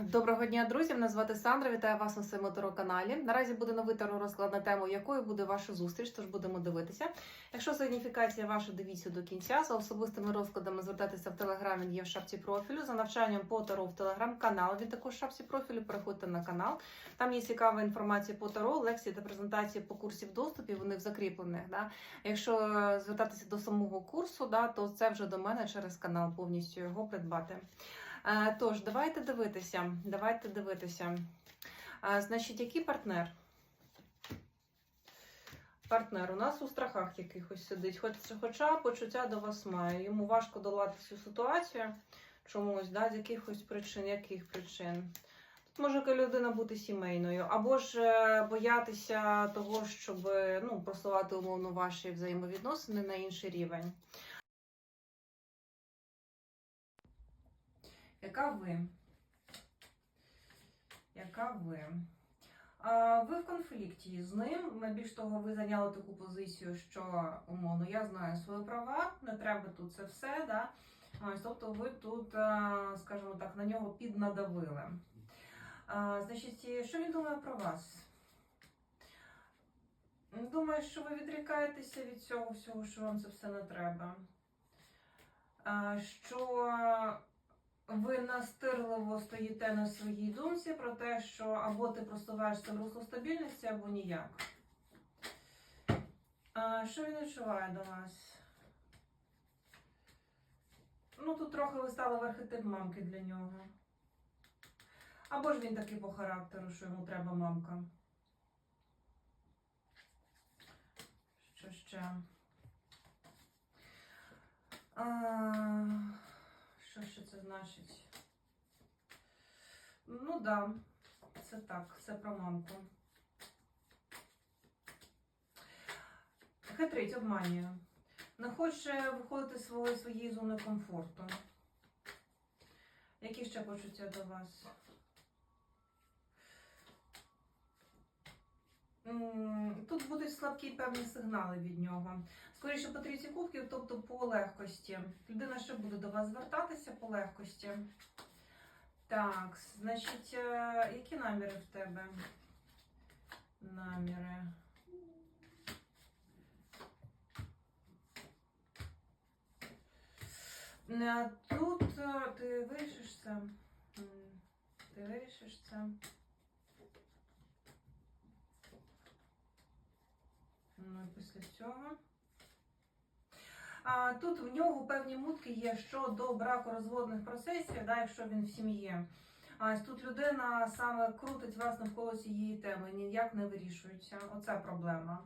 Доброго дня, друзі! Мене звати Сандра. Вітаю вас на своєму таро-каналі. Наразі буде новий таро-розклад на тему, якою буде ваша зустріч, тож будемо дивитися. Якщо сигніфікація ваша, дивіться до кінця. За особистими розкладами звертайтеся в телеграм, є в шапці профілю. За навчанням по таро в телеграм-канал. Він також в шапці профілю. Переходьте на канал. Там є цікава інформація по таро, лекції та презентації по курсів доступів. Вони в закріплених. Да? Якщо звертатися до самого курсу, да, то це вже до мене через канал повністю його придбати. Тож, давайте дивитися. Давайте дивитися. Значить, який партнер? Партнер у нас у страхах якихось сидить. Хоч, хоча почуття до вас має. Йому важко долати цю ситуацію чомусь, да, з якихось причин. Яких причин? Тут може людина бути сімейною, або ж е, боятися того, щоб ну, просувати умовно ваші взаємовідносини на інший рівень. Яка ви? Яка ви? А, ви в конфлікті з ним. Більш того, ви зайняли таку позицію, що умовно я знаю свої права, не треба тут це все. Да? Ось, тобто ви тут, скажімо так, на нього піднадавили. А, значить, що він думає про вас? Думаю, що ви відрікаєтеся від цього всього, що вам це все не треба. Що настирливо стоїте на своїй думці про те, що або ти просуваєшся в русло стабільності, або ніяк. А, що він відчуває до вас? Ну, тут трохи ви стали в архетип мамки для нього. Або ж він такий по характеру, що йому треба мамка. Що ще? А, що ще це значить? Да, це так, це про мамку. Хитрить, обманює. Не хоче виходити з своєї, своєї зони комфорту. Які ще почуття до вас? Тут будуть слабкі певні сигнали від нього. Скоріше по трійці кубків, тобто по легкості. Людина ще буде до вас звертатися по легкості. Так, значить, які наміри в тебе? Наміри. Тут ти вирішиш це. Ти вирішиш. Ну, і після цього. Тут в нього певні мутки є щодо браку розводних процесів, да, якщо він в сім'ї. Тут людина саме крутить вас навколо цієї теми, ніяк не вирішується. Оце проблема.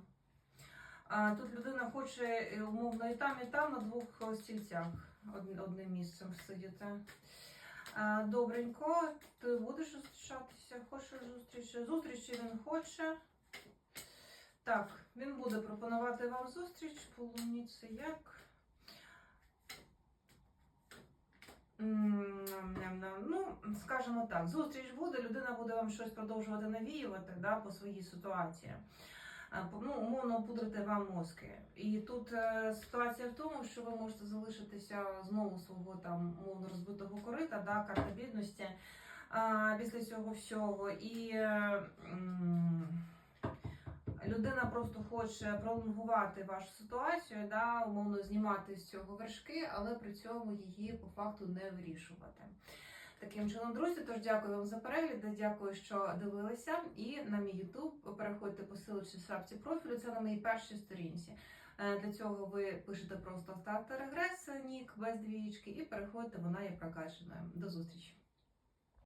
Тут людина хоче е, умовно і там, і там на двох стільцях одним місцем сидіти. Добренько, ти будеш зустрічатися, хочеш зустрічі. Зустрічі він хоче. Так, він буде пропонувати вам зустріч, полуніться як. Скажімо так, зустріч буде, людина буде вам щось продовжувати навіювати да, по своїй ситуації. Ну, умовно пудрити вам мозки. І тут е, ситуація в тому, що ви можете залишитися знову свого там умовно розбитого корита, да, карта бідності а, після цього всього. І е, м, людина просто хоче пролонгувати вашу ситуацію, да, умовно знімати з цього вершки, але при цьому її по факту не вирішувати. Таким чином, друзі, тож дякую вам за перегляд, дякую, що дивилися. І на мій YouTube переходьте по силочці в профілю, це на моїй першій сторінці. Е, Для цього ви пишете просто ставте регрес, нік без двієчки, і переходите, вона є прокаченою. До зустрічі!